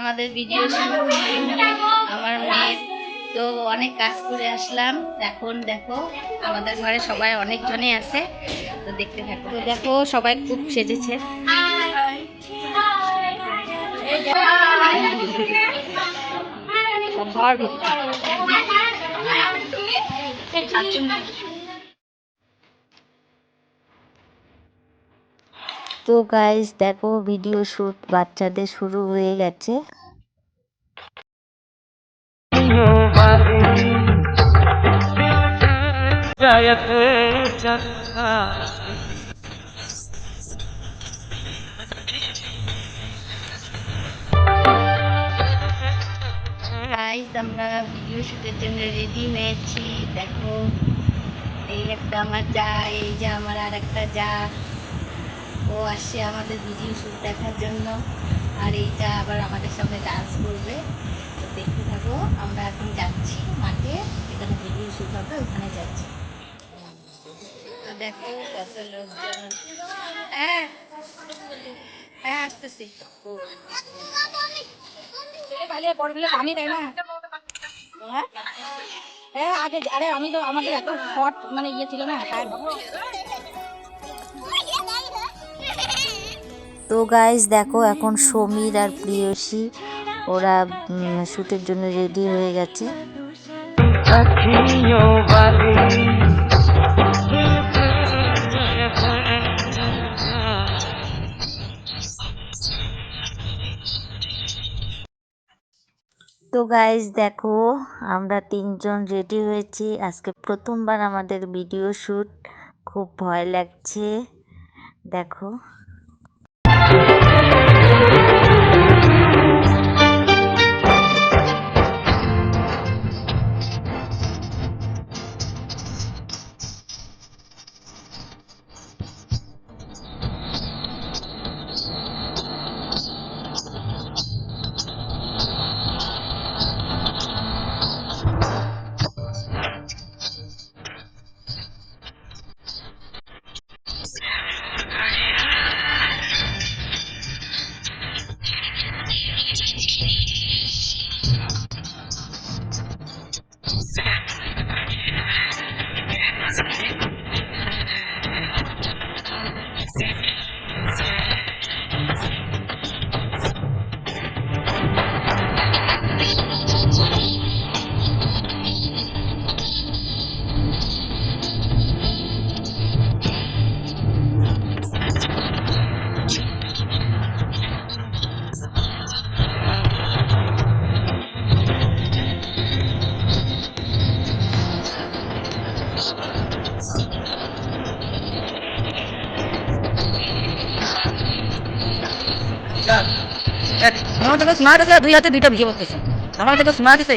আমাদের ভিডিও আমার মেয়ের তো অনেক কাজ করে আসলাম। এখন দেখো আমাদের ঘরে সবাই অনেকজনই আছে। তো দেখতে থাকো। তো দেখো সবাই খুব সেজেছে। ঘর। তো গাইস দেখো ভিডিও শুট বাচ্চাদের শুরু হয়ে গেছে। আমরা ভিডিও শুটের জন্য রেডি হয়েছি। দেখো, এই একটা আমার যা, এই যে আমার আর একটা যা। ও আসছে আমাদের ভিডিও শুট দেখার জন্য। আর এইটা আবার আমাদের সঙ্গে ডান্স করবে। তো দেখতে থাকো, আমরা এখন যাচ্ছি মাঠে। এখানে ভিডিও শুট হবে, ওখানে যাচ্ছি। দেখো কত হ্যাঁ হ্যাঁ আসতেছি। হ্যাঁ হ্যাঁ আগে আরে আমি তো আমাদের এত হট মানে ইয়ে ছিল না। তো গাইস দেখো এখন সমীর আর প্রিয়সী ওরা শ্যুটের জন্য রেডি হয়ে গেছে। তো গাইস দেখো আমরা তিনজন রেডি হয়েছি। আজকে প্রথমবার আমাদের ভিডিও শ্যুট খুব ভয় লাগছে। দেখো। recipe. আমার থেকে স্মার্ট আছে দুই হাতে দুইটা ভিজে বলতেছে আমার থেকে স্মার্ট আছে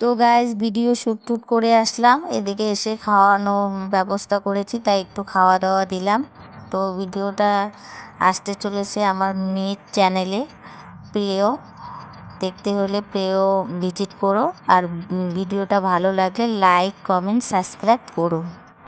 তো গাইজ ভিডিও শ্যুট টুট করে আসলাম। এদিকে এসে খাওয়ানো ব্যবস্থা করেছি, তাই একটু খাওয়া দাওয়া দিলাম। তো ভিডিওটা আসতে চলেছে আমার মেয়ের চ্যানেলে প্রিয়। দেখতে হলে প্রিয় ভিজিট করো। আর ভিডিওটা ভালো লাগলে লাইক কমেন্ট সাবস্ক্রাইব করো।